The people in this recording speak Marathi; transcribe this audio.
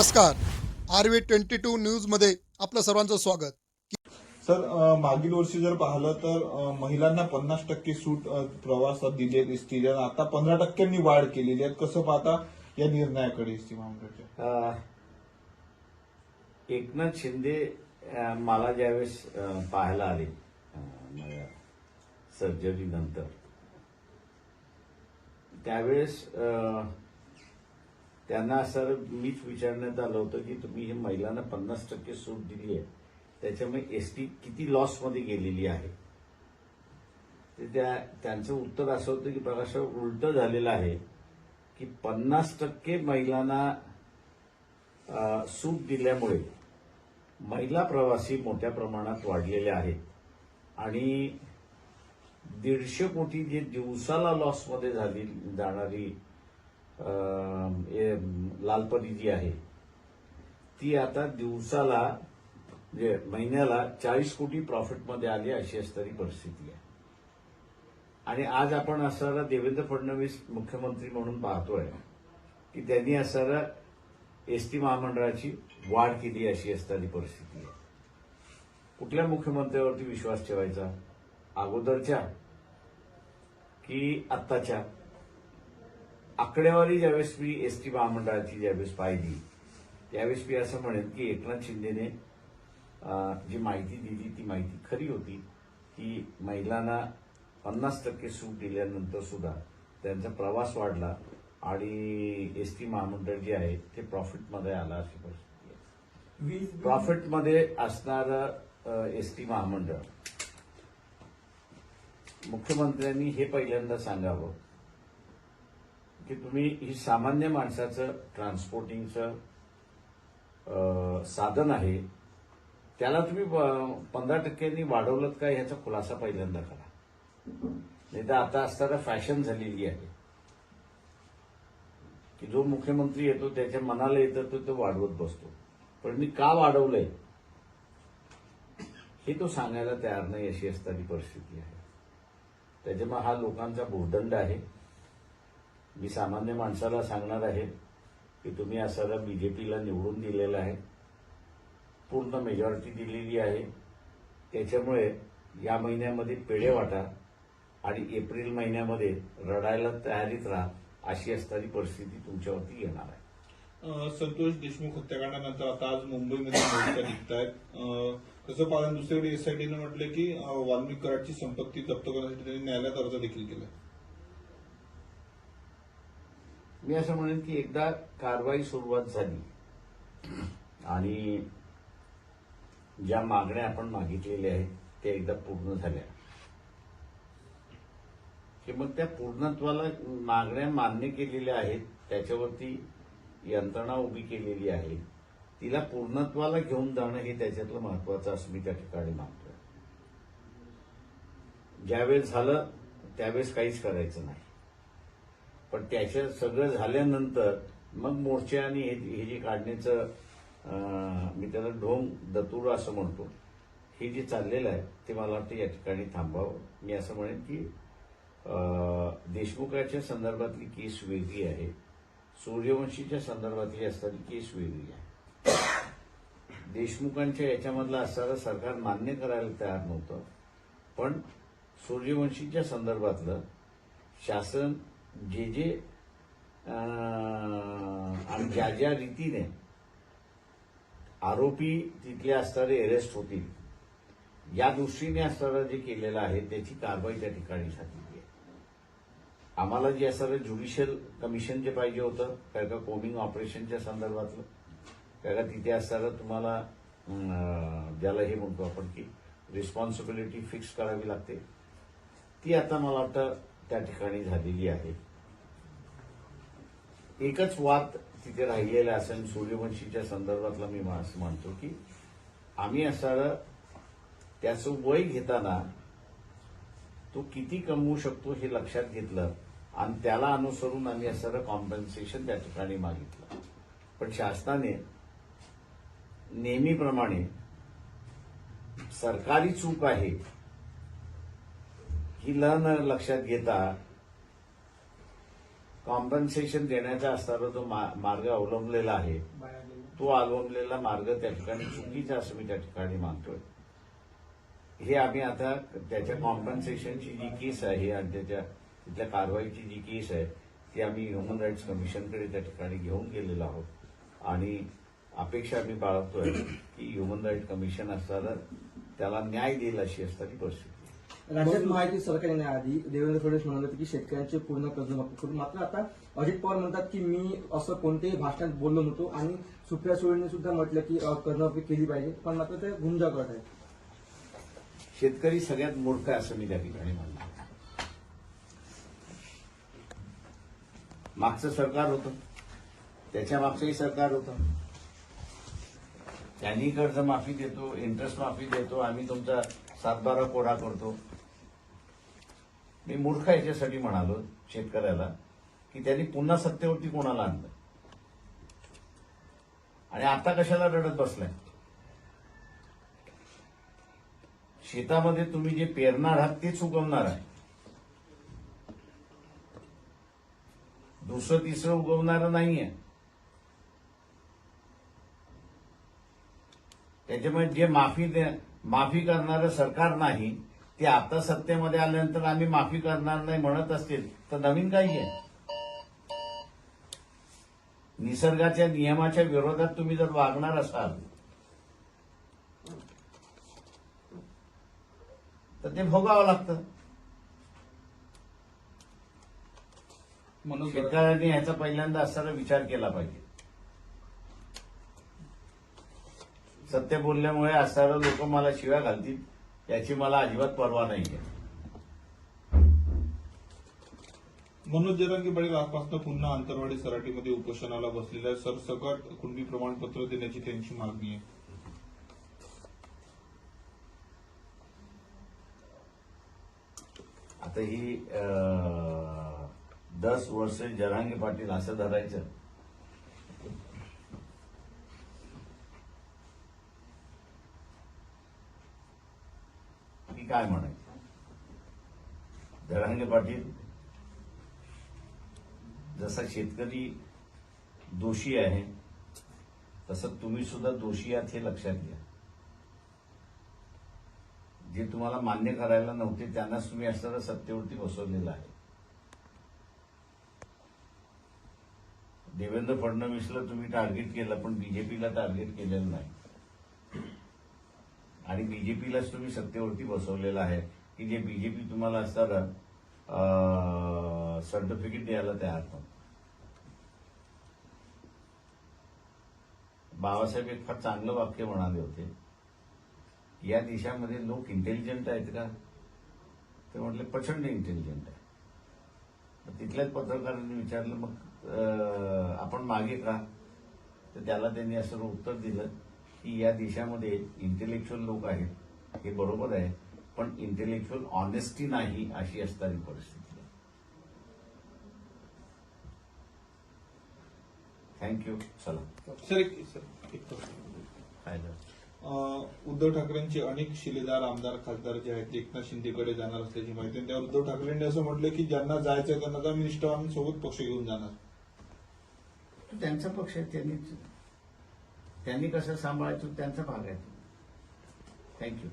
नमस्कार. आर व्ही ट्वेंटी टू न्यूजमध्ये आपलं सर्वांचं स्वागत. सर मागील वर्षी जर पाहिलं तर महिलांना पन्नास टक्के सूट प्रवासात दिली एसटीला आता पंधरा टक्क्यांनी वाढ केलेली आहे. कसं पाहता या निर्णयाकडे एसटी महामंडळाच्या अ, एकनाथ शिंदे मला ज्यावेळेस पाहायला आले सर्जरी नंतर त्यावेळेस त्यांना सर मीच विचारण्यात आलं होतं की तुम्ही हे महिलांना पन्नास टक्के सूट दिली आहे. त्याच्यामुळे एस टी किती लॉसमध्ये गेलेली आहे? ते त्या त्यांचं उत्तर असं होतं की प्रकाश उलट झालेलं आहे की पन्नास टक्के महिलांना सूट दिल्यामुळे महिला प्रवासी मोठ्या प्रमाणात वाढलेले आहेत. आणि दीडशे कोटी जे दिवसाला लॉसमध्ये झाली जाणारी लालपरी जी आहे ती आता दिवसाला म्हणजे महिन्याला चाळीस कोटी प्रॉफिटमध्ये आली अशी असणारी परिस्थिती आहे. आणि आज आपण असणारा देवेंद्र फडणवीस मुख्यमंत्री म्हणून पाहतोय की त्यांनी असणारा एस टी महामंडळाची वाढ केली अशी असणारी परिस्थिती आहे. कुठल्या मुख्यमंत्र्यावरती विश्वास ठेवायचा? अगोदरच्या की आत्ताच्या? आकडेवारी ज्यावेळेस मी एस टी महामंडळाची ज्यावेळेस पाहिली त्यावेळेस मी असं म्हणेन की एकनाथ शिंदेने जी माहिती दिली ती माहिती खरी होती की महिलांना पन्नास टक्के सूट दिल्यानंतर सुद्धा त्यांचा प्रवास वाढला आणि एस टी महामंडळ जे आहे ते प्रॉफिटमध्ये आलं अशी परिस्थिती आहे. प्रॉफिटमध्ये असणारं एस टी महामंडळ. मुख्यमंत्र्यांनी हे पहिल्यांदा सांगावं की तुम्ही ही सामान्य माणसाचं ट्रान्सपोर्टिंगचं साधन आहे त्याला तुम्ही पंधरा टक्क्यांनी वाढवलं का ह्याचा खुलासा पहिल्यांदा करा. नाही तर आता असताना फॅशन झालेली आहे. की जो मुख्यमंत्री येतो त्याच्या मनाला येतं तो तो वाढवत बसतो. पण मी का वाढवलंय? हे तो सांगायला तयार नाही अशी असणारी परिस्थिती आहे. त्याच्यामुळे हा लोकांचा भूदंड आहे. मी सामान्य माणसाला सांगणार आहे की तुम्ही असाला बीजेपीला निवडून दिलेलं आहे. पूर्ण मेजॉरिटी दिलेली आहे. त्याच्यामुळे या महिन्यामध्ये पेढे वाटा आणि एप्रिल महिन्यामध्ये रडायला तयारीत राहा अशी असणारी परिस्थिती तुमच्यावरती येणार आहे. संतोष देशमुख हत्याकांडानंतर आता आज मुंबईमध्ये मोर्चा निघत आहेत तसं पालन? दुसरीकडे एसआयटीनं म्हटलं की अ, वाल्मिक कराडची संपत्ती जप्त करण्यासाठी त्यांनी न्यायालयात अर्ज देखील केला मी असं म्हणेन की एकदा कारवाई सुरुवात झाली. आणि ज्या मागण्या आपण मागितलेल्या आहेत त्या एकदा पूर्ण झाल्या. की मग त्या पूर्णत्वाला मागण्या मान्य केलेल्या आहेत त्याच्यावरती यंत्रणा उभी केलेली आहे तिला पूर्णत्वाला घेऊन जाणं हे त्याच्यातलं महत्वाचं असं मी त्या ठिकाणी मानतोय. ज्यावेळेस झालं त्यावेळेस काहीच करायचं नाही. पण त्याच्या सगळं झाल्यानंतर मग मोर्चे आणि हे हे जे काढण्याचं मी त्याला ढोंग दतुर असं म्हणतो. हे जे चाललेलं आहे ते मला वाटतं या ठिकाणी थांबावं. मी असं म्हणेन की देशमुखाच्या संदर्भातली केस वेगळी आहे. सूर्यवंशीच्या संदर्भातली असणारी केस वेगळी आहे. देशमुखांच्या याच्यामधलं असणारं सरकार मान्य करायला तयार नव्हतं. पण सूर्यवंशीच्या संदर्भातलं शासन जे जे आणि ज्या ज्या रीतीने आरोपी तिथले असणारे अरेस्ट होतील या दृष्टीने असणारं जे केलेलं आहे त्याची कारवाई त्या ठिकाणी झालेली आहे. आम्हाला जे असणारं ज्युडिशियल कमिशन जे पाहिजे होतं काय का कोमिंग ऑपरेशनच्या संदर्भातलं काय का तिथे असणारं तुम्हाला ज्याला हे म्हणतो आपण की रिस्पॉन्सिबिलिटी फिक्स करावी लागते. ती आता मला वाटतं त्या ठिकाणी झालेली आहे. एकच वाद तिथे राहिलेला असेल सूर्यवंशीच्या संदर्भातला मी असं मानतो की आम्ही असणारं त्याचं वय घेताना तो किती कमवू शकतो हे लक्षात घेतलं आणि त्याला अनुसरून आम्ही असणारं कॉम्पन्सेशन त्या ठिकाणी मागितलं. पण शासनाने नेहमीप्रमाणे सरकारी चूक आहे ही लन लक्षात घेता कॉम्पन्सेशन देण्याचा असणारा जो मार्ग अवलंबलेला आहे तो अवलंबलेला मार्ग त्या ठिकाणी चुकीचा असं मी त्या ठिकाणी मानतोय. हे आम्ही आता त्याच्या कॉम्पन्सेशनची जी केस आहे आणि त्याच्या तिथल्या कारवाईची जी केस आहे ती आम्ही ह्युमन राईट्स कमिशनकडे त्या ठिकाणी घेऊन गेलेलो आहोत. आणि अपेक्षा आम्ही बाळगतोय की ह्युमन राईट कमिशन असताना त्याला न्याय देईल अशी असणारी परिस्थिती. राज्यात माहिती सरकारने आधी देवेंद्र फडणवीस म्हणाले होते की शेतकऱ्यांचे पूर्ण कर्जमाफी करू मात्र आता अजित पवार म्हणतात की मी असं कोणत्याही भाषणात बोललो नव्हतो आणि सुप्रिया सुळेने सुद्धा म्हटलं की कर्जमाफी केली पाहिजे पण मात्र ते गुंजा करत आहेत शेतकरी सगळ्यात मूर्ख आहे असं मी त्या ठिकाणी म्हणतो. मागचं सरकार होतं. त्याच्या मागचंही सरकार होतं. त्यांनी कर्जमाफी देतो इंटरेस्ट माफी देतो आम्ही तुमचा सातबारा कोडा करतो. मी मूर्ख याच्यासाठी म्हणालो शेतकऱ्याला की त्यांनी पुन्हा सत्तेवरती कोणाला आणलं? आणि आता कशाला रडत बसलाय? शेतामध्ये तुम्ही जे पेरणार आहात तेच उगवणार आहे. दुसरं तिसरं उगवणारं नाहीये. त्याच्यामुळे जे माफी दे- माफी करणारं सरकार नाही ते आता सत्तेमध्ये आल्यानंतर आम्ही माफी करणार नाही म्हणत असतील तर नवीन काही आहे निसर्गाच्या नियमाच्या विरोधात तुम्ही जर वागणार असाल तर ते भोगावं लागतं. शेतकऱ्यांनी ह्याचा पहिल्यांदा असताना विचार केला पाहिजे. सत्य बोलल्यामुळे असणारे लोक मला शिव्या घालतील. याची मला अजिबात पर्वा नाहीये. मनोज जरांगे पाटील आजपासून पुन्हा आंतरवाडी सराटीमध्ये उपोषणाला बसलेले आहेत. सरसकट कुणबी प्रमाणपत्र देण्याची त्यांची मागणी आहे. आता ही दस वर्ष जरांगे पाटील असं धरायचं. काय म्हणायचं? धडांगे पाटील जसा शेतकरी दोषी आहे तसं तुम्ही सुद्धा दोषी आहात हे लक्षात घ्या. जे तुम्हाला मान्य करायला नव्हते त्यांनाच तुम्ही असणारा सत्तेवरती बसवलेलं आहे. देवेंद्र फडणवीसला तुम्ही टार्गेट केलं पण बीजेपीला टार्गेट केलेलं नाही. आणि बीजेपीलाच तुम्ही सत्तेवरती बसवलेलं आहे की जे बीजेपी तुम्हाला असताना सर्टिफिकेट द्यायला तयार नव्हतं बाबासाहेब एक फार चांगलं वाक्य म्हणाले होते. या देशामध्ये लोक इंटेलिजंट आहेत का? ते म्हटले प्रचंड इंटेलिजंट आहे. तिथल्याच पत्रकारांनी विचारलं मग आपण मागे का? तर त्याला त्यांनी असं उत्तर दिलं. की या देशामध्ये इंटेलेक्च्युअल लोक आहेत हे बरोबर आहे पण इंटेलेक्च्युअल ऑनेस्टी नाही अशी असणारी परिस्थिती आहे. थँक्यू चला. सर एक सर उद्धव ठाकरेंचे अनेक शिलेदार आमदार खासदार जे आहेत ते एकनाथ शिंदेकडे जाणार असल्याची माहिती आहे. त्यावर उद्धव ठाकरेंनी असं म्हटलं की ज्यांना जायचं त्यांना मी निष्ठावांसोबत पक्ष घेऊन जाणार. त्यांचा पक्ष आहे त्यांनी त्यांनी कसं सांभाळायचं त्यांचा भाग आहे थँक्यू